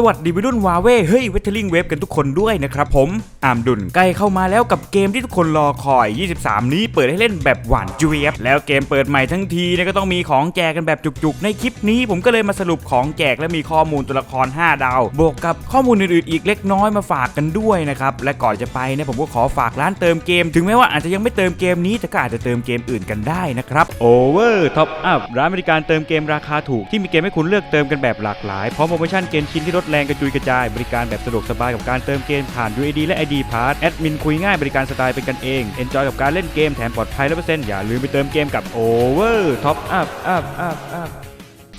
สวัสดีวัยรุ่นวาเว่เฮ้ยเวทเทอร์ลิงเวฟกันทุกคนด้วยนะครับผมอามดุลใกล้เข้ามาแล้วกับเกมที่ทุกคนรอคอย 23 นี้เปิดให้เล่นแบบหวานจุยบแล้วเกมเปิดใหม่ทั้งทีเนี่ยก็ต้องมีของแจกกันแบบจุกๆ ในคลิปนี้ผมก็เลยมาสรุปของแจกและมีข้อมูลตัวละคร 5 ดาว บวกกับข้อมูลอื่นๆอีกเล็กน้อยมาฝากกันด้วยนะครับและก่อนจะไปเนี่ยผมก็ขอฝากร้านเติมเกม ถึงแม้ว่าอาจจะยังไม่เติมเกมนี้แต่ก็อาจจะเติมเกมอื่นกันได้นะครับโอเวอร์ท็อปอัพร้านบริการเติมเกมราคาถูกที่มีเกมให้คุณเลือกเติมกันแบบหลากหลายพร้อมโปรโมชั่นเกณฑ์ชิ้นที่ลดแรงกระจุยกระจาย บริการแบบสะดวกสบายกับการเติมเกมผ่าน UID และ ID Pass แอดมินคุยง่ายบริการสไตล์เป็นกันเอง Enjoy กับการเล่นเกมแถมปลอดภัย100%อย่าลืมไปเติมเกมกับ Over Top Up Up Up Up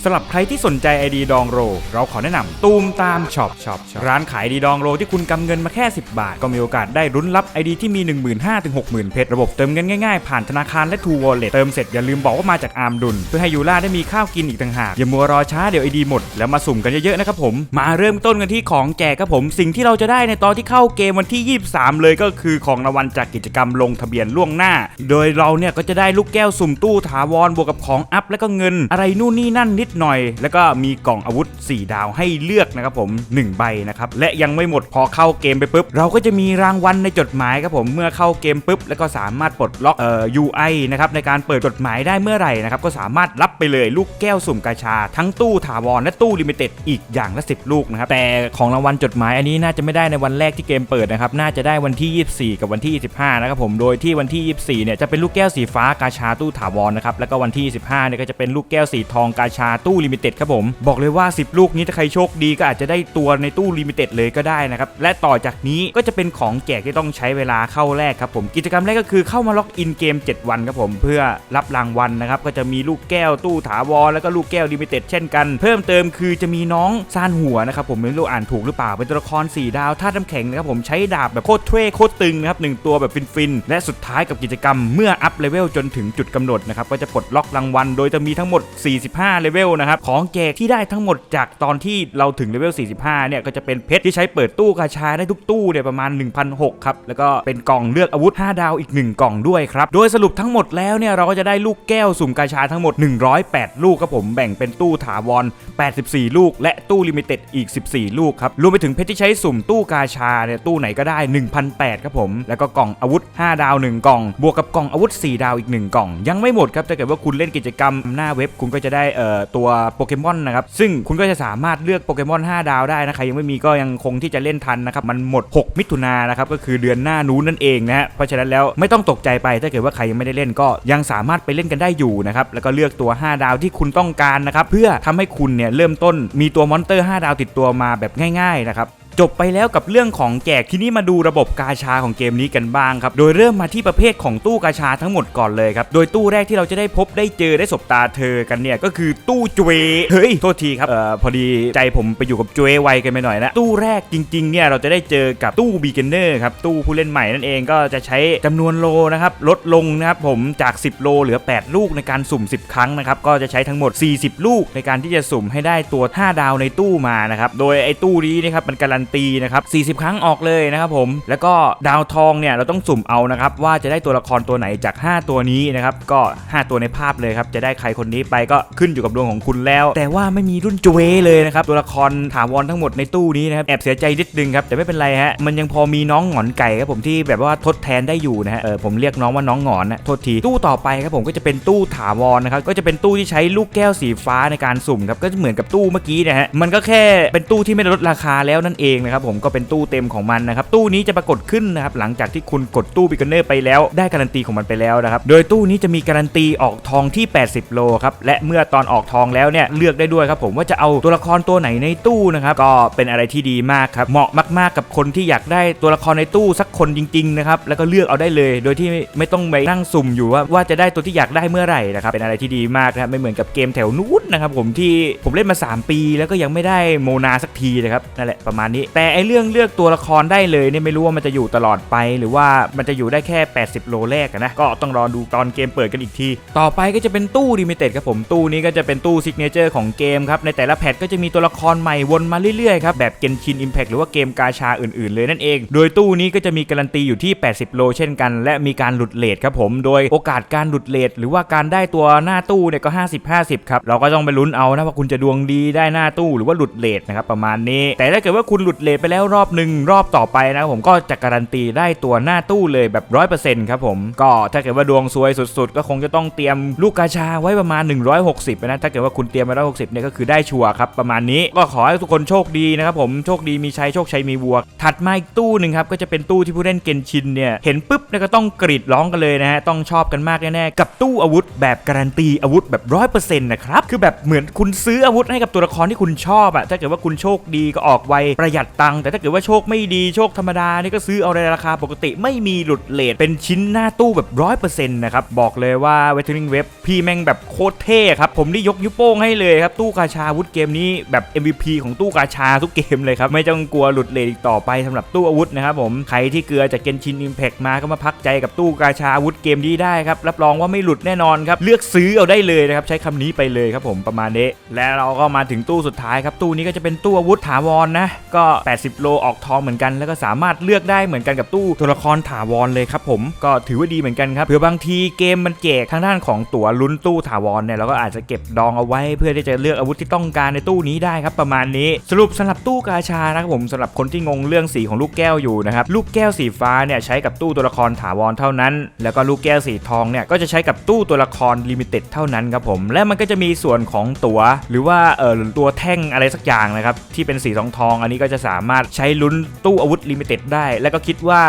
สำหรับใครที่สนใจ ID ดองโร เราขอแนะนำตูมตามช็อปช็อปร้านขายดีดองโรที่คุณกำเงินมาแค่ 10 บาท ก็มีโอกาสได้รุ้นรับ ID ที่มี 15,000ถึง60,000เพชรระบบเติมเงินง่ายๆ ผ่านธนาคารและ True Wallet เติมเสร็จอย่าลืมบอกว่ามาจากอาร์มดุล เพื่อให้ยูล่าได้มีข้าวกินอีกต่างหาก อย่ามัวรอช้าเดี๋ยว ID หมด แล้วมาสุ่มกันเยอะๆนะครับผม มาเริ่มต้นกันที่ของแจกครับผม สิ่งที่เราจะได้ในตอนที่เข้าเกมวันที่ 23 เลยก็คือของรางวัลจากกิจกรรมลงทะเบียนล่วงหน้า โดยเราเนี่ยก็จะได้ลูกแก้วสุ่มตู้ถาวรบวกกับของอัพและก็เงิน อะไรนู่นนี่นั่นนิดหน่อย แล้วก็มีกล่องอาวุธ 4 ดาวให้เลือกนะครับผม 1 ใบนะครับและยังไม่หมดพอเข้าเกมไปปุ๊บ เราก็จะมีรางวัลในจดหมายครับผมเมื่อเข้าเกมปุ๊บแล้วก็สามารถปลดล็อกเอ่อ UI นะครับในการเปิดจดหมายได้เมื่อไหร่นะครับก็สามารถรับไปเลยลูกแก้วสุ่มกาชา ทั้งตู้ถาวรและตู้ลิมิเต็ดอีกอย่างละ 10 ลูกนะครับแต่ของรางวัลจดหมายอันนี้น่าจะไม่ได้ในวันแรกที่เกมเปิดนะครับน่าจะได้วันที่ 24 กับวันที่ 25 นะครับผมโดยที่วันที่ 24 เนี่ยจะเป็นลูกแก้วสีฟ้ากาชาตู้ถาวรนะครับแล้วก็วันที่ 25 เนี่ยก็จะเป็นลูกแก้วสีทองกาชาตู้ลิมิเต็ดครับผม บอกเลยว่า 10 ลูกนี้ถ้าใครโชคดีก็อาจจะได้ตัวในตู้ลิมิเต็ดเลยก็ได้นะครับ และต่อจากนี้ก็จะเป็นของแจกที่ต้องใช้เวลาเข้าแรกครับผม กิจกรรมแรกก็คือเข้ามาล็อกอินเกม 7 วันครับผม เพื่อรับรางวัลนะครับ ก็จะมีลูกแก้วตู้ถาวรแล้วก็ลูกแก้วลิมิเต็ดเช่นกัน เพิ่มเติมคือจะมีน้องซานหัวนะครับผมไม่รู้อ่านถูกหรือเปล่าเป็นตัวละคร4ดาวธาตุน้ำแข็งนะครับผมใช้ดาบแบบโคตรเท่โคตรตึงนะครับหนึ่งตัวแบบฟินๆและสุดท้ายกับกิจกรรมเมื่ออัพเลเวลจนถึงจุดกำหนดนะครับก็จะปลดล็อกรางวัลโดยจะมีทั้งหมด 45เลเวลนะครับของแจกที่ได้ทั้งหมดจากตอนที่เราถึงเลเวล 45 เนี่ยก็จะเป็นเพชรที่ใช้เปิดตู้กาชาได้ทุกตู้เนี่ยประมาณ1,600ครับแล้วก็เป็นกล่องเลือกอาวุธ 5 ดาวอีก 1 กล่องด้วยครับโดยสรุปทั้งหมดแล้วเนี่ยเราก็จะได้ลูกแก้วสุ่มกาชาทั้งหมด 108 ลูกครับผมแบ่งเป็นตู้ถาวร 84 ลูก และตู้ลิมิเต็ดอีก 14 ลูกครับรวมไปถึงเพชรที่ใช้สุ่มตู้กาชาเนี่ยตู้ไหนก็ได้ 1,008ครับผมแล้วก็กล่องอาวุธ 5 ดาว 1 กล่อง บวกกับกล่องอาวุธ 4 ดาวอีก 1 กล่อง ยังไม่หมดครับถ้าเกิดว่าคุณเล่นกิจกรรมหน้าเว็บคุณก็จะได้เอ่อตัวัวโปเกมอนนะครับ ซึ่งคุณก็จะสามารถเลือกโปเกมอน 5 ดาวได้นะใครยังไม่มีก็ยังคงที่จะเล่นทันนะครับ มันหมด 6 มิถุนายนนะครับ ก็คือเดือนหน้านู้นนั่นเองนะฮะ เพราะฉะนั้นแล้วไม่ต้องตกใจไป ถ้าเกิดว่าใครยังไม่ได้เล่นก็ยังสามารถไปเล่นกันได้อยู่นะครับ แล้วก็เลือกตัว 5 ดาวที่คุณต้องการนะครับ เพื่อทำให้คุณเนี่ยเริ่มต้นมีตัวมอนเตอร์ 5 ดาวติดตัวมาแบบง่ายๆนะครับ จบไปแล้วกับเรื่องของแจกที่นี่มาดูระบบกาชาของเกมนี้กันบ้างครับ โดยเริ่มมาที่ประเภทของตู้กาชาทั้งหมดก่อนเลยครับ โดยตู้แรกที่เราจะได้พบได้เจอได้สบตาเธอกันเนี่ยก็คือตู้จวยเฮ้ยโทษทีครับเอ่อพอดีใจผมไปอยู่กับจวยไวกันไปหน่อยนะตู้แรกจริงๆเนี่ยเราจะได้เจอกับตู้บีเกนเนอร์ครับตู้ผู้เล่นใหม่นั่นเองก็จะใช้จำนวนโลนะครับลดลงนะครับผมจาก 10 โลเหลือ 8 ลูกในการสุ่ม 10 ครั้งนะครับก็จะใช้ทั้งหมด 40 ลูกในการที่จะสุ่มให้ได้ตัว 5 ดาวในตู้มานะครับโดยไอ้ตู้นี้นะครับมันการันตีนะครับ40 ครั้งออกเลยนะครับผม แล้วก็ดาวทองเนี่ยเราต้องสุ่มเอานะครับว่าจะได้ตัวละครตัวไหนจาก 5 ตัวนี้นะครับก็ 5 ตัวในภาพเลยครับจะได้ใครคนนี้ไปก็ขึ้นอยู่กับดวงของคุณแล้ว แต่ว่าไม่มีรุ่นจเวเลยนะครับตัวละครถาวรทั้งหมดในตู้นี้นะครับแอบเสียใจนิดนึงครับแต่ไม่เป็นไรฮะมันยังพอมีน้องหงอนไก่ครับผมที่แบบว่าทดแทนได้อยู่นะฮะเออผมเรียกน้องว่าน้องหงอนนะโทษทีตู้ต่อไปครับผมก็จะเป็นตู้ถาวรนะครับก็จะเป็นตู้ที่ใช้ลูกแก้วสีฟ้าในการสุ่มครับก็จะเหมือนกับตู้เมื่อกี้นะฮะมันก็แค่เป็นตู้ที่ไม่ได้ลดราคาแล้วนั่นเองนะครับผมก็เป็นตู้เต็มของมันนะครับตู้นี้จะปรากฏขึ้นนะครับหลังจากที่คุณกดตู้บิกเนอร์ไปแล้วได้การันตีของมันไปแล้วนะครับโดยตู้นี้จะมีการันตีออกทองที่ 80 โลครับและเมื่อตอนออกทองแล้วเนี่ยเลือกได้ด้วยครับผมว่าจะเอาตัวละครตัวไหนในตู้นะครับก็เป็นอะไรที่ดีมากครับเหมาะมากๆกับคนที่อยากได้ตัวละครในตู้สักคนจริงๆนะครับแล้วก็เลือกเอาได้เลย โดยที่ไม่ไม่ต้องไปนั่งสุ่มอยู่ว่าว่าจะได้ตัวที่อยากได้เมื่อไหร่นะครับเป็นอะไรที่ดีมากนะครับไม่เหมือนกับเกมแถวนู้นนะครับผมที่ผมเล่นมา 3 ปี แล้วก็ยังไม่ได้โมนาสักทีนะครับนั่นแหละประมาณนี้นี้ แต่ไอเรื่องเลือกตัวละครได้เลยเนี่ยไม่รู้ว่ามันจะอยู่ตลอดไป หรือว่ามันจะอยู่ได้แค่ 80 โลแรกนะก็ต้องรอดูตอนเกมเปิดกันอีกที ต่อไปก็จะเป็นตู้ลิมิเต็ดครับผมตู้นี้ก็จะเป็นตู้ซิกเนเจอร์ของเกมครับในแต่ละแพทก็จะมีตัวละครใหม่วนมาเรื่อยๆครับแบบเกนชินอิมแพ t หรือว่าเกมกาชาอื่นๆ เลยนั่นเอง โดยตู้นี้ก็จะมีการันตีอยู่ที่ 80 โลเช่นกัน และมีการหลุดเลทครับผมโดยโอกาสการหลุดเลทหรือว่าการได้ตัวหน้าตู้เนี่ยก็ 50-50 ครับเราก็ต้องไปลุ้นเอานะว่าคุณจะดวงดีได้หน้าตู้หรือว่าหลุดเลทนะครับประมาณนี้ แต่ถ้าเกิดว่าคุณหลุดเลทไปแล้วรอบหนึ่งรอบต่อไปนะครับผมก็จะการันตีได้ตัวหน้าตู้เลยแบบ100%ครับผมก็ถ้าเกิดว่าดวงซวยสุดๆ ก็คงจะต้องเตรียมลูกกาชาไว้ประมาณ 160นะถ้าเกิดว่าคุณเตรียมไว้160เนี่ยก็คือได้ชัวร์ครับประมาณนี้ก็ขอให้ทุกคนโชคดีนะครับผมโชคดีมีชัยโชคชัยมีวัว ถัดมาอีกตู้หนึ่งครับก็จะเป็นตู้ที่ผู้เล่นเกนชินเนี่ยเห็นปุ๊บเนี่ยก็ต้องกรีดร้องกันเลยนะฮะต้องชอบกันมากแน่ๆกับตู้อาวุธแบบการันตีอาวุธแบบร้อยเปอร์เซ็นต์นะครับคือแบบเหมือนคุณซื้ออาวุธให้กับตัวละครที่คุณชอบอะถ้าเกิดว่าคุณโชคดีก็ออกไวประหยัดตังค์แต่ถ้าเกิดว่าโชคไม่ดีโชคธรรมดานี่ก็ซื้อเอาในราคาปกติไม่มีหลุดเลทเป็นชิ้นหน้าตู้แบบร้อยเปอร์เซ็นต์นะครับ บอกเลยว่าเวทเทอริงเว็บพี่แม่งแบบโคตรเท่ครับ ผมนี่ยกนิ้วโป้งให้เลยครับ ตู้กาชาวุธเกมนี้แบบ MVP ของตู้กาชาทุกเกมเลยครับ ไม่ต้องกลัวหลุดเลทอีกต่อไปสำหรับตู้อาวุธนะครับผมใครที่เกลือจากเกนชินอิมแพกมาก็มาพักใจกับตู้กาชาอาวุธเกมนี้ได้ครับรับรองว่าไม่หลุดแน่นอนครับเลือกซื้อเอาได้เลยนะครับใช้คำนี้ไปเลยครับผมประมาณนี้และเราก็มาถึงตู้สุดท้ายครับตู้นี้ก็จะเป็นตู้อาวุธถาวรนะก็80 โลออกทองเหมือนกัน แล้วก็สามารถเลือกได้เหมือนกันกับตู้ตัวละครถาวรเลยครับผมก็ถือว่าดีเหมือนกันครับเผื่อบางทีเกมมันแจกทางด้านของตั๋วลุ้นตู้ถาวรเนี่ยเราก็อาจจะเก็บดองเอาไว้เพื่อที่จะเลือกอาวุธที่ต้องการในตู้นี้ได้ครับประมาณนี้ สรุปสำหรับตู้กาชานะครับผมสำหรับคนที่งงเรื่องสีของลูกแก้วอยู่นะครับลูกแก้วสีฟ้าเนี่ยใช้กับตู้ตัวละครถาวรเท่านั้น แล้วก็ลูกแก้วสีทองเนี่ยก็จะใช้กับตู้ตัวละครลิมิเต็ดเท่านั้นครับผมและมันก็จะมีส่วนของตั๋วหรือว่าเออตัวแท่งอะไรสักอย่างนะครับที่เป็นสีทองทองอันนี้ก็จะสามารถใช้ลุ้นตู้อาวุธลิมิเต็ดได้ แล้วก็คิดว่า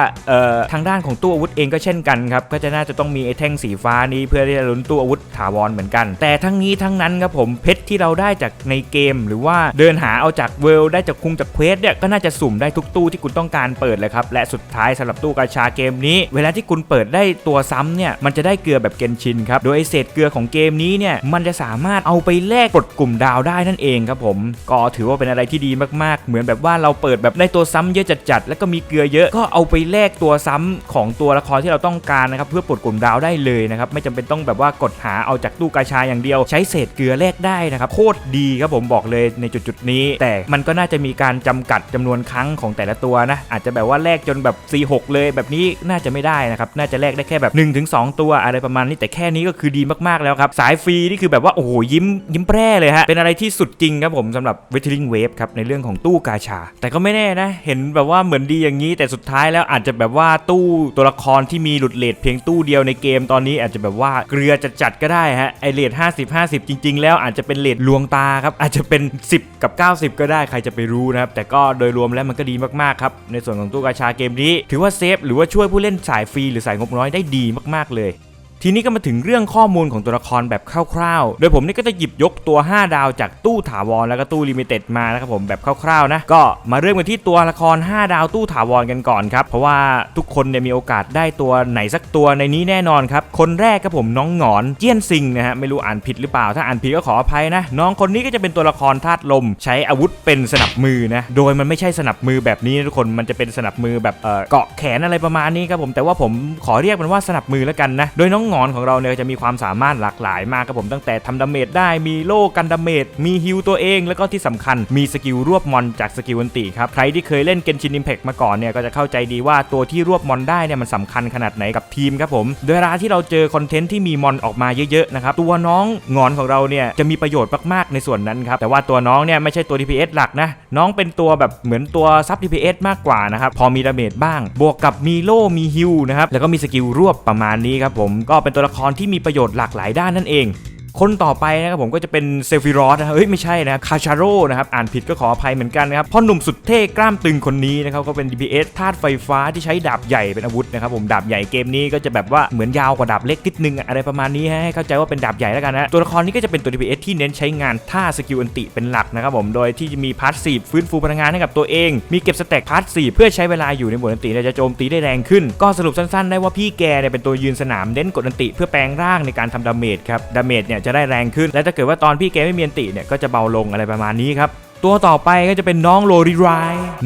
ทางด้านของตู้อาวุธเองก็เช่นกันครับ ก็จะน่าจะต้องมีไอ้แท่งสีฟ้านี้เพื่อที่จะลุ้นตู้อาวุธถาวรเหมือนกัน แต่ทั้งนี้ทั้งนั้นครับผมเพชรที่เราได้จากในเกม หรือว่าเดินหาเอาจากเวลได้จากคุงจากเควสเนี่ยก็น่าจะสุ่มได้ทุกตู้ที่คุณต้องการเปิดเลยครับและสุดท้ายสำหรับตู้กาชาเกมนี้ เวลาที่คุณเปิดได้ตัวซ้ำเนี่ยมันจะได้เกลือแบบเกนชินครับโดยไอ้เศษเกลือของเกมนี้เนี่ยมันจะสามารถเอาไปแลกปลดกลุ่มดาวได้นั่นเองครับผมก็ถือว่าเป็นอะไรที่ดีมากๆ เหมือนแบบว่าเราเปิดแบบได้ตัวซ้ำเยอะจัดๆแล้วก็มีเกลือเยอะก็เอาไปแลกตัวซ้ำของตัวละครที่เราต้องการนะครับเพื่อปลดกลุ่มดาวได้เลยนะครับไม่จำเป็นต้องแบบว่ากดหาเอาจากตู้กาชาอย่างเดียว ใช้เศษเกลือแลกได้นะครับโคตรดีครับผมบอกเลยในจุดๆนี้ แต่มันก็น่าจะมีการจำกัดจำนวนครั้งของแต่ละตัวนะอาจจะแบบว่าแลกจนแบบ4-6เลยแบบนี้น่าจะไม่ได้นะครับน่าจะแลกได้แค่แบบ1-2 ตัวอะไรประมาณนี้แต่แค่นี้ก็คือดีมากๆแล้วครับสายฟรีนี่คือแบบว่าโอ้โหยิ้มยิ้มแปร่เลยฮะเป็นอะไรที่สุดจริงครับผมสำหรับ w e t t e r i n g Wave ครับในเรื่องของตู้กาชาแต่ก็ไม่แน่นะ เห็นแบบว่าเหมือนดีอย่างนี้ แต่สุดท้ายแล้วอาจจะแบบว่าตู้ตัวละครที่มีหลุดเลทเพียงตู้เดียวในเกมตอนนี้อาจจะแบบว่าเกลือจะจัดก็ได้ฮะไอเลท50 50 จริง ๆ แล้วอาจจะเป็นเลทลวงตาครับอาจจะเป็น 10 กับ 90 ก็ได้ใครจะไปรู้นะครับแต่ก็โดยรวมแล้วมันก็ดีมากๆครับในส่วนของตู้กาชาเกมนี้ ถือว่าเซฟหรือว่าช่วยผู้เล่นสายฟรีหรือสายงบน้อยได้ดีมากๆเลย ทีนี้ก็มาถึงเรื่องข้อมูลของตัวละครแบบคร่าวๆ โดยผมนี่ก็จะหยิบยกตัว 5 ดาวจากตู้ถาวรแล้วก็ตู้ลิมิเต็ดมานะครับผมแบบคร่าวๆนะก็มาเริ่มกันที่ตัวละคร 5 ดาวตู้ถาวรกันก่อนครับเพราะว่าทุกคนเนี่ยมีโอกาสได้ตัวไหนสักตัวในนี้แน่นอนครับคนแรกครับผมน้องหงอนเจี้ยนซิงนะฮะไม่รู้อ่านผิดหรือเปล่า ถ้าอ่านผิดก็ขออภัยนะน้องคนนี้ก็จะเป็นตัวละครธาตุลม ใช้อาวุธเป็นสนับมือนะโดยมันไม่ใช่สนับมือแบบนี้นะทุกคนมันจะเป็นสนับมือแบบเอ่อเกาะแขนอะไรประมาณนี้ครับผมแต่ว่าผมขอเรียกมันว่าสนับมือแล้วกันนะโดยน้องหงอนของเราเนี่ยจะมีความสามารถหลากหลายมากครับผมตั้งแต่ทำดาเมจได้มีโล่กันดาเมจมีฮิลตัวเองแล้วก็ที่สำคัญมีสกิลรวบมอนจากสกิลอันติครับใครที่เคยเล่นเกนชินอิมแพ t มาก่อนเนี่ยก็จะเข้าใจดีว่าตัวที่รวบมอนได้เนี่ยมันสำคัญขนาดไหนกับทีมครับผมโดยเวลาที่เราเจอคอนเทนต์ที่มีมอนออกมาเยอะๆนะครับตัวน้องงอนของเราเนี่ยจะมีประโยชน์มากๆในส่วนนั้นครับแต่ว่าตัวน้องเนี่ยไม่ใช่ตัว DPS หลักนะน้องเป็นตัวแบบเหมือนตัวซับ DPS มากกว่านะครับพอมีดาเมจบ้าง บวกกับมีโล่มีฮิลนะครับแล้วก็มีสกิลรวบประมาณนี้ครับผมก็เป็นตัวละครที่มีประโยชน์หลากหลายด้านนั่นเอง คนต่อไปนะครับผมก็จะเป็นเซฟิรอสนะเฮ้ยไม่ใช่นะคาชาโร่นะครับอ่านผิดก็ขออภัยเหมือนกันนะครับพ่อหนุ่มสุดเท่กล้ามตึงคนนี้นะครับก็เป็น DPS ธาตุไฟฟ้าที่ใช้ดาบใหญ่เป็นอาวุธนะครับผมดาบใหญ่เกมนี้ก็จะแบบว่าเหมือนยาวกว่าดาบเล็กนิดนึงอะไรประมาณนี้ให้เข้าใจว่าเป็นดาบใหญ่แล้วกันนะตัวละครนี้ก็จะเป็นตัว DPS ที่เน้นใช้งานท่าสกิลอันติเป็นหลักนะครับผมโดยที่จะมีพาร์ทสีฟื้นฟูพลังงานให้กับตัวเอง มีเก็บสแต็กพาร์ทสีเพื่อใช้เวลาอยู่ในบทอันติจะโจมตีได้แรงขึ้น ก็สรุปสั้นๆ ได้ว่าพี่แกเนี่ยเป็นตัวยืนสนามเน้นกดอันติเพื่อแปลงร่างในการทำดาเมจครับดาเมจเนี่ยจะได้แรงขึ้น และถ้าเกิดว่าตอนพี่แกไม่มีอันติเนี่ยก็จะเบาลงอะไรประมาณนี้ครับ ตัวต่อไปก็จะเป็นน้องโลริไร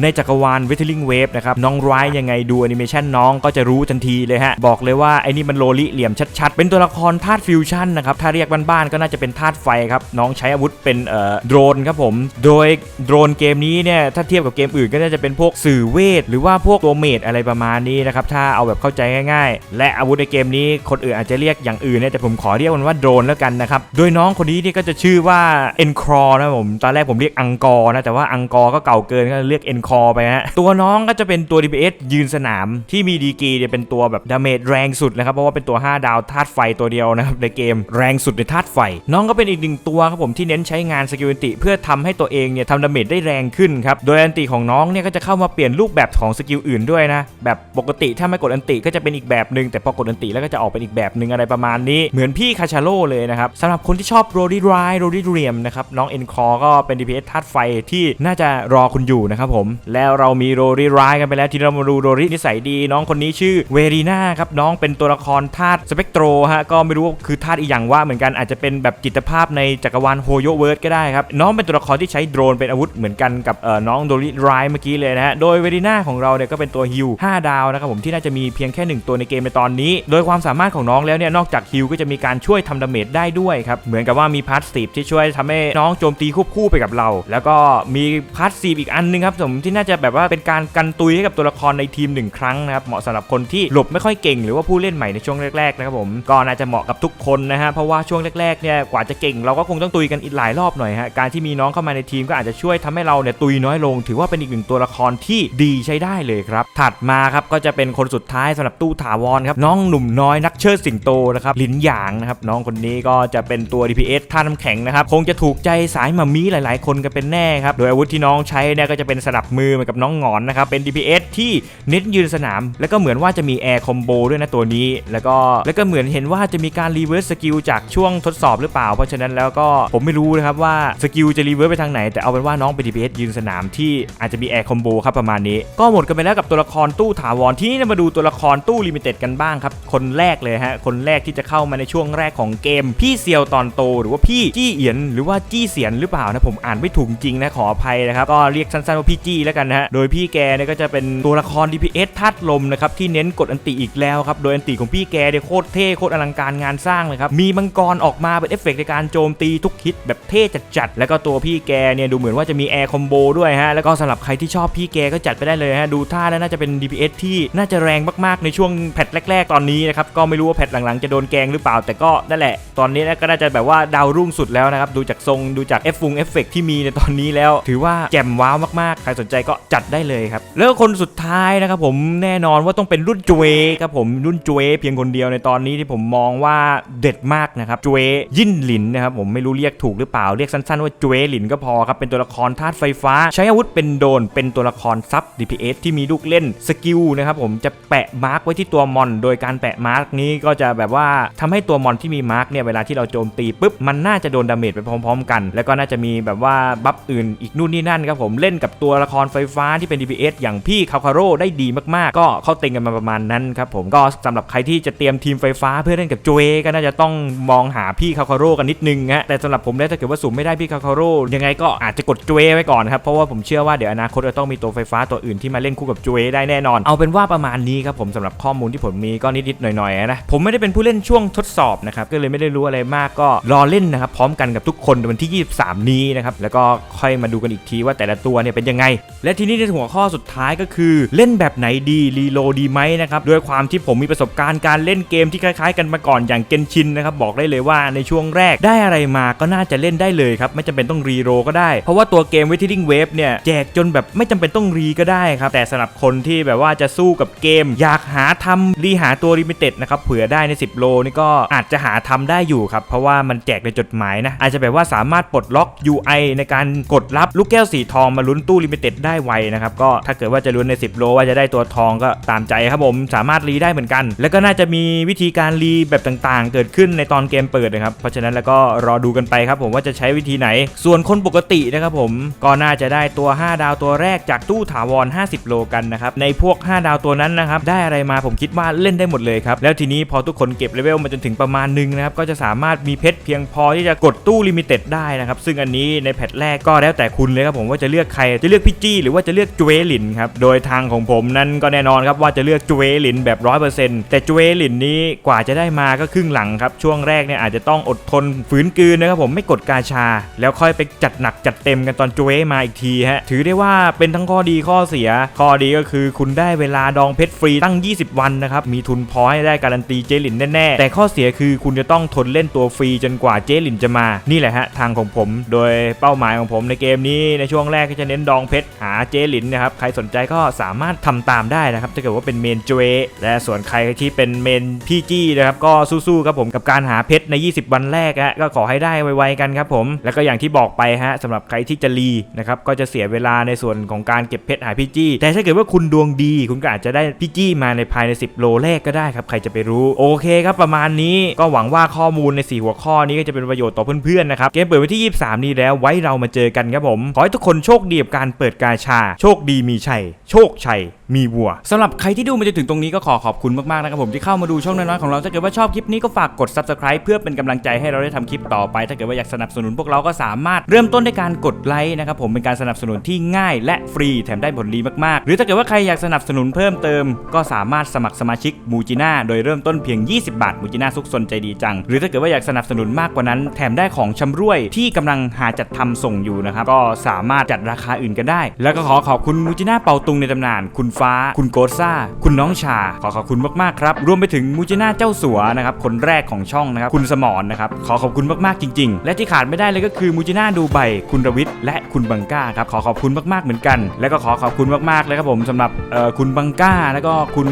ในจักรวาลเวทลิงเวฟนะครับน้องไรยังไงดูแอนิเมชันน้องก็จะรู้ทันทีเลยฮะ บอกเลยว่าไอ้นี่มันโลลิเหลี่ยมชัดๆ เป็นตัวละครธาตุฟิวชั่นนะครับถ้าเรียกบ้านๆก็น่าจะเป็นธาตุไฟครับ น้องใช้อาวุธเป็นเอ่อโดรนครับผม โดยโดรนเกมนี้เนี่ยถ้าเทียบกับเกมอื่นก็น่าจะเป็นพวกสื่อเวท หรือว่าพวกตัวเมดอะไรประมาณนี้นะครับถ้าเอาแบบเข้าใจง่ายๆ และอาวุธในเกมนี้คนอื่นอาจจะเรียกอย่างอื่นเนี่ยแต่ผมขอเรียกมันว่าโดรนแล้วกันนะครับโดยน้องคนนี้นี่ก็จะชื่อว่าเอ็นครอนะผมตอนแรกผมเรียกอังกอร์นะแต่ว่าอังกอร์ก็เก่าเกินก็เรียกเอ็นคอไปฮะตัวน้องก็จะเป็นตัว DPS ยืนสนามที่มีดีกีเนี่ยเป็นตัวแบบดาเมจแรงสุดนะครับเพราะว่าเป็นตัว 5 ดาวธาตุไฟตัวเดียวนะครับในเกมแรงสุดในธาตุไฟ น้องก็เป็นอีกหนึ่งตัวครับผมที่เน้นใช้งานสกิลอันติเพื่อทำให้ตัวเองเนี่ยทำดาเมจได้แรงขึ้นครับโดยอันติของน้องเนี่ยก็จะเข้ามาเปลี่ยนรูปแบบของสกิลอื่นด้วยนะแบบปกติถ้าไม่กดอันติก็จะเป็นอีกแบบหนึ่งแต่พอกดอันติแล้วก็จะออกเป็นอีกแบบหนึ่งอะไรประมาณนี้เหมือนพี่คาชาโร่เลยนะครับสำหรับคนที่ชอบโรดี้ไรโรดี้เรียมนะครับน้องเอ็นคอก็เป็น DPS ธาตุไฟที่น่าจะรอคุณอยู่นะครับผม แล้วเรามีโรดี้ไรกันไปแล้วทีนี้เรามาดูโรดี้นิสัยดี น้องคนนี้ชื่อเวรีนาครับน้องเป็นตัวละครธาตุสเปกโตรฮะก็ไม่รู้ว่าคือธาตุอีกอย่างว่าเหมือนกันอาจจะเป็นแบบจิตภาพในจักรวาลโฮโยเวิร์ดก็ได้ครับน้องเป็นตัวละครที่ใช้โดรนเป็นอาวุธเหมือนกันกับเอ่อน้องโดริไรเมื่อกี้เลยนะฮะโดยเวรีนาของเราเนี่ยก็เป็นตัวฮิว5ดาวนะครับผมที่น่าจะมีเพียงแค่หนึ่งตัวในเกมในตอนนี้ โดยความสามารถของน้องแล้วเนี่ยนอกจากฮิวก็จะมีการช่วยทำดาเมจได้ด้วยครับเหมือนกับว่ามีพาร์ทสีที่ช่วยทำให้น้องโจมตีควบคู่ไปกับเรา แล้วก็มีพาร์ทสีอีกอันนึงครับผมที่น่าจะแบบว่าเป็นการกันตุยให้กับตัวละครในทีมหนึ่งครั้งนะครับเหมาะสำหรับคนที่หลบไม่ค่อยเก่ง หรือว่าผู้เล่นใหม่ในช่วงแรกๆนะครับผมก็น่าจะเหมาะกับทุกคนนะฮะเพราะว่าช่วงแรกๆเนี่ยกว่าจะเก่งเราก็คงต้องตุยกันอีกหลายรอบหน่อยฮะการที่มีน้องเข้ามาในทีมก็อาจจะช่วยทำให้เราเนี่ยตุยน้อยลง ถือว่าเป็นอีกหนึ่งตัวละครที่ดีใช้ได้เลยครับถัดมาครับก็จะเป็นคนสุดท้ายสำหรับตู้ถาวรครับน้องหนุ่มน้อยนักเชิดสิงโตนะครับลินหยางนะครับน้องคนนี้ก็จะเป็นตัว DPS ท่าน้ำแข็งนะครับคงจะถูกใจสายมามีหลาย ๆ คนกันเป็นแน่ครับ โดยอาวุธที่น้องใช้เนี่ยก็จะเป็นสนับมือเหมือนกับน้องหงอนนะครับ เป็น DPS ที่เน้นยืนสนาม แล้วก็เหมือนว่าจะมีแอร์คอมโบด้วยนะตัวนี้ แล้วก็แล้วก็เหมือนเห็นว่าจะมีการรีเวิร์สสกิลจากช่วงทดสอบหรือเปล่า เพราะฉะนั้นแล้วก็ผมไม่รู้นะครับว่าสกิลจะรีเวิร์สไปทางไหน แต่เอาเป็นว่าน้องเป็น DPS ยืนสนามที่อาจจะมีแอร์คอมโบครับประมาณนี้ ก็หมดกันไปแล้วกับตัวละครตู้ถาวรที่นี่มาดูตัวละครตู้ลิมิเต็ดกันบ้างครับ คนแรกเลยฮะ คนแรกที่จะเข้ามาในช่วงแรกของเกม พี่เซียวตอนโต หรือว่าพี่จี้เอียนหรือว่าจี้เสียนหรือเปล่านะผมอ่านไม่ถูกจจริงนะขออภัยนะครับก็เรียกสั้นๆว่าพี่จี้แล้วกันนะฮะโดยพี่แกเนี่ยก็จะเป็นตัวละคร DPS ธาตุลมนะครับที่เน้นกดอันติอีกแล้วครับโดยอันติของพี่แกเนี่ยโคตรเท่โคตรอลังการงานสร้างเลยครับมีมังกรออกมาเป็นเอฟเฟกต์ในการโจมตีทุกฮิตแบบเท่จัดๆแล้วก็ตัวพี่แกเนี่ยดูเหมือนว่าจะมีแอร์คอมโบด้วยฮะแล้วก็สำหรับใครที่ชอบพี่แกก็จัดไปได้เลยฮะดูท่าแล้วน่าจะเป็น DPS ที่น่าจะแรงมากๆในช่วงแพทแรกๆตอนนี้นะครับก็ไม่รู้ว่าแพทหลังๆจะโดนแกงหรือเปล่า แต่ก็นั่นแหละ ตอนนี้ก็น่าจะแบบว่าดาวรุ่งสุดแล้วนะครับดูจากทรงดูจากเอฟฟงเอฟเฟกที่มีในตอนนี้แล้ว ถือว่าแจ่มว้าวมากๆ ใครสนใจก็จัดได้เลยครับ แล้วคนสุดท้ายนะครับผมแน่นอนว่าต้องเป็นรุ่นจเวครับผมรุ่นจเวเพียงคนเดียวในตอนนี้ที่ผมมองว่าเด็ดมากนะครับจเวยินหลินนะครับผมไม่รู้เรียกถูกหรือเปล่าเรียกสั้นๆว่าจเวหลินก็พอครับเป็นตัวละครธาตุไฟฟ้า ใช้อาวุธเป็นโดนเป็นตัวละครซับ DPS ที่มีลูกเล่นสกิลนะครับผมจะแปะมาร์กไว้ที่ตัวมอน โดยการแปะมาร์กนี้ก็จะแบบว่าทำให้ตัวมอนที่มีมาร์กเนี่ยเวลาที่เราโจมตีปุ๊บมันน่าจะโดนดาเมจไปพร้อม ๆ กัน แล้วก็น่าจะมีแบบว่าบัฟอื่นอีกนู่นนี่นั่นครับผมเล่นกับตัวละครไฟฟ้าที่เป็น DPS อย่างพี่คาคาโร่ได้ดีมากๆ ก็เข้าเต็งกันมาประมาณนั้นครับผมก็สำหรับใครที่จะเตรียมทีมไฟฟ้าเพื่อเล่นกับโจเอก็น่าจะต้องมองหาพี่คาคาโร่กันนิดนึงฮะแต่สำหรับผมแล้วถ้าเกิดว่าสุ่มไม่ได้พี่คาคาโร่ยังไงก็อาจจะกดโจเอไว้ก่อนครับเพราะว่าผมเชื่อว่าเดี๋ยวอนาคตจะต้องมีตัวไฟฟ้าตัวอื่นที่มาเล่นคู่กับโจเอได้แน่นอน เอาเป็นว่าประมาณนี้ครับผมสำหรับข้อมูลที่ผมมีก็นิดๆหน่อยๆนะผมไม่ได้เป็นผู้เล่นช่วงทดสอบนะครับก็เลยไม่ได้รู้อะไรมากก็รอเล่นนะครับพร้อมกันกับทุกคนวันที่ 23 นี้นะครับแล้วก็ค่อยมาดูกันอีกทีว่าแต่ละตัวเนี่ยเป็นยังไง และทีนี้ในหัวข้อสุดท้ายก็คือเล่นแบบไหนดีรีโลดีไหมนะครับด้วยความที่ผมมีประสบการณ์การเล่นเกมที่คล้ายๆ กันมาก่อนอย่างเกนชินนะครับบอกได้เลยว่าในช่วงแรกได้อะไรมาก็น่าจะเล่นได้เลยครับไม่จำเป็นต้องรีโรก็ได้ เพราะว่าตัวเกม w a i t i n g Wave เนี่ยแจกจนแบบไม่จำเป็นต้องรีก็ได้ครับแต่สำหรับคนที่แบบว่าจะสู้กับเกม อยากหาทำรีหาตัวลิมิเต็ดนะครับเผื่อได้ใน 10 โลนี่ก็อาจจะหาทำได้อยู่ครับเพราะว่ามันแจกในจดหมายนะอาจจะแบบว่าสามารถปลดล็อก UI ในการกดรับลูกแก้วสีทองมาลุ้นตู้ลิมิเต็ดได้ไวนะครับก็ถ้าเกิดว่าจะลุ้นใน 10 โลว่าจะได้ตัวทองก็ตามใจครับผมสามารถรีได้เหมือนกัน แล้วก็น่าจะมีวิธีการรีแบบต่างๆ เกิดขึ้นในตอนเกมเปิดนะครับเพราะฉะนั้นแล้วก็รอดูกันไปครับผมว่าจะใช้วิธีไหน ส่วนคนปกตินะครับผมก็น่าจะได้ตัว 5 ดาวตัวแรกจากตู้ถาวร 50 โลกันนะครับในพวก 5 ดาวตัวนั้นนะครับได้อะไรมาผมคิดว่าเล่นได้หมดเลยครับแล้วทีนี้พอทุกคนเก็บเลเวลมาจนถึงประมาณหนึงนะครับก็จะสามารถมีเพชรเพียงพอที่จะกดตู้ลิมิเต็ดได้นะครับซึ่งอันนี้ในแพทแรกก็แล้วแต่คุณเลยครับผมว่าจะเลือกใครจะเลือกพี่จี้หรือว่าจะเลือกจเวลินครับโดยทางของผมนั้นก็แน่นอนครับว่าจะเลือกจเวลินแบบร้อยเปอร์เซ็นต์แต่จเวลินนี้กว่าจะได้มาก็ครึ่งหลังครับช่วงแรกเนี่ยอาจจะต้องอดทนฝืนกืนนะครับผมไม่กดกาชา แล้วค่อยไปจัดหนักจัดเต็มกันตอนจเวมาอีกทีฮะถือได้ว่าเป็นทั้งข้อดีข้อเสีย ข้อดีก็คือคุณได้เวลาดองเพชรฟรีตั้ง 20 วันนะครับมีทุนพอให้ได้การันตีเจลินแน่ๆแต่ข้อเสียคือคุณจะต้องทนเล่นตัวฟรีจนกว่าเจลินจะมา นี่แหละฮะทางของผม โดยเป้าหมายของผมผมในเกมนี้ในช่วงแรกก็จะเน้นดองเพชรหาเจลินนะครับใครสนใจก็สามารถทำตามได้นะครับถ้าเกิดว่าเป็นเมนเวและส่วนใครที่เป็นเมนพี่จี้นะครับก็สู้ๆครับผมกับการหาเพชรใน 20 วันแรกฮะก็ขอให้ได้ไวๆกันครับผมแล้วก็อย่างที่บอกไปฮะสำหรับใครที่จะรีนะครับก็จะเสียเวลาในส่วนของการเก็บเพชรหาพี่จี้ แต่ถ้าเกิดว่าคุณดวงดี คุณก็อาจจะได้พี่จี้มาในภายใน 10 โลแรกก็ได้ครับใครจะไปรู้โอเคครับประมาณนี้ก็หวังว่าข้อมูลใน 4 หัวข้อนี้ก็จะเป็นประโยชน์ต่อเพื่อนๆนะครับเกมเปิดวันที่ 23 นี้แล้วไว้เรามาเจอกันครับผม ขอให้ทุกคนโชคดีกับการเปิดกาชา โชคดีมีชัย โชคชัยมีวัวสำหรับใครที่ดูมาจนถึงตรงนี้ก็ขอขอบคุณมากๆนะครับผมที่เข้ามาดูช่องน้อยๆของเราถ้าเกิดว่าชอบคลิปนี้ก็ฝากกด subscribe เพื่อเป็นกำลังใจให้เราได้ทำคลิปต่อไป ถ้าเกิดว่าอยากสนับสนุนพวกเราก็สามารถเริ่มต้นด้วยการกดไลค์นะครับผมเป็นการสนับสนุนที่ง่ายและฟรีแถมได้ผลดีมากๆ หรือถ้าเกิดว่าใครอยากสนับสนุนเพิ่มเติม ก็สามารถสมัครสมาชิกมูจิน่าโดยเริ่มต้นเพียง 20 บาทมูจิน่าซุกซนใจดีจัง หรือถ้าเกิดว่าอยากสนับสนุนมากกว่านั้น แถมได้ของชำร่วยที่กำลังหาจัดทำส่งอยู่นะครับ ก็สามารถจัดราคาอื่นกันได้ แล้วก็ขอขอบคุณมูจิน่าเปาตุงในตำนาน คุณฟ้า คุณโกซ่า คุณน้องชา ขอขอบคุณมากๆครับ รวมไปถึงมูจิน่าเจ้าสัวนะครับคนแรกของช่องนะครับ คุณสมรนะครับ ขอขอบคุณมากๆจริง ๆ และที่ขาดไม่ได้เลยก็คือมูจิน่าดูไบ คุณรวิทย์และคุณบังก้าครับ ขอขอบคุณมากๆเหมือนกัน แล้วก็ขอขอบคุณมากๆเลยครับผมสำหรับคุณบังก้า แล้วก็คุณ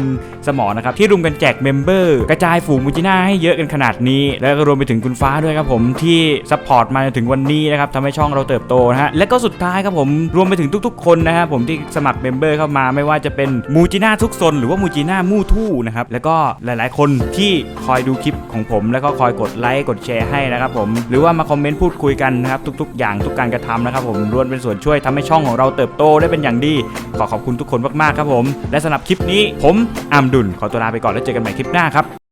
สมรนะครับที่รุมกันแจกเมมเบอร์กระจายฝูงมูจิน่าให้เยอะกันขนาดนี้ แล้วก็รวมไปถึงคุณฟ้าด้วยครับผมที่ซัพพอร์ตมาจนถึงวันนี้นะครับทำให้ช่องเราเติบโตนะฮะและก็สุดท้ายครับผมรวมไปถึงทุกๆ คนนะครับผมที่สมัครเมมเบอร์เข้ามาไม่ว่าจะเป็นมูจิน่าทุกซนหรือว่ามูจิน่ามู่ทู่นะครับแล้วก็หลายๆ คนที่คอยดูคลิปของผม แล้วก็คอยกดไลค์กดแชร์ให้นะครับผมหรือว่ามาคอมเมนต์พูดคุยกันนะครับทุก ๆ อย่างทุกการกระทำนะครับผมล้วนเป็นส่วนช่วยทำให้ช่องของเราเติบโตได้เป็นอย่างดี ขอขอบคุณทุกคนมากๆครับผม และสำหรับคลิปนี้ผมอัมดุลขอตัวลาไปก่อนแล้วเจอกันใหม่คลิปหน้าครับ